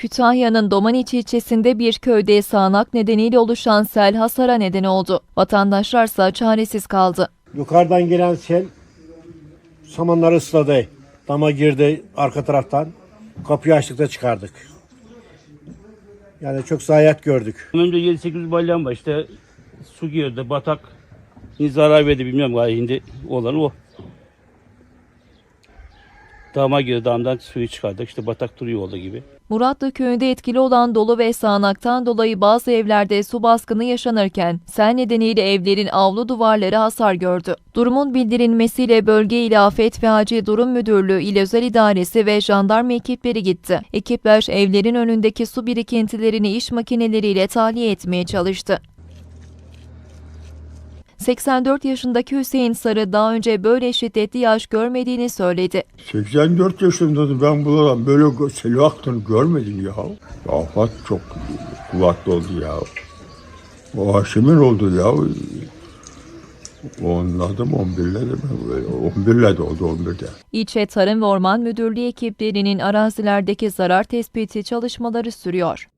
Kütahya'nın Domaniç ilçesinde bir köyde sağanak nedeniyle oluşan sel hasara neden oldu. Vatandaşlarsa çaresiz kaldı. Yukarıdan gelen sel samanları ısladı. Dama girdi arka taraftan. Kapıyı açtıkta çıkardık. Yani çok zayiat gördük. Önce 7-8 balyam var işte su girdi batak. Zarar verdi bilmiyorum galiba şimdi olan o. Dama girdi damdan suyu çıkardık işte batak duruyor oldu gibi. Muratlı köyünde etkili olan dolu ve sağanaktan dolayı bazı evlerde su baskını yaşanırken sel nedeniyle evlerin avlu duvarları hasar gördü. Durumun bildirilmesiyle bölge ile Afet ve Acil Durum Müdürlüğü İl Özel İdaresi ve jandarma ekipleri gitti. Ekipler evlerin önündeki su birikintilerini iş makineleriyle tahliye etmeye çalıştı. 84 yaşındaki Hüseyin Sarı daha önce böyle şiddetli yağış görmediğini söyledi. 84 yaşındaydım ben buradan böyle gö- sel aktığını görmedim ya. Afat çok kuvvetli oldu ya. O Haşim'in oldu ya. Onun adı mı 11'le de mi? 11'le de oldu 11'de. İlçe Tarım ve Orman Müdürlüğü ekiplerinin arazilerdeki zarar tespiti çalışmaları sürüyor.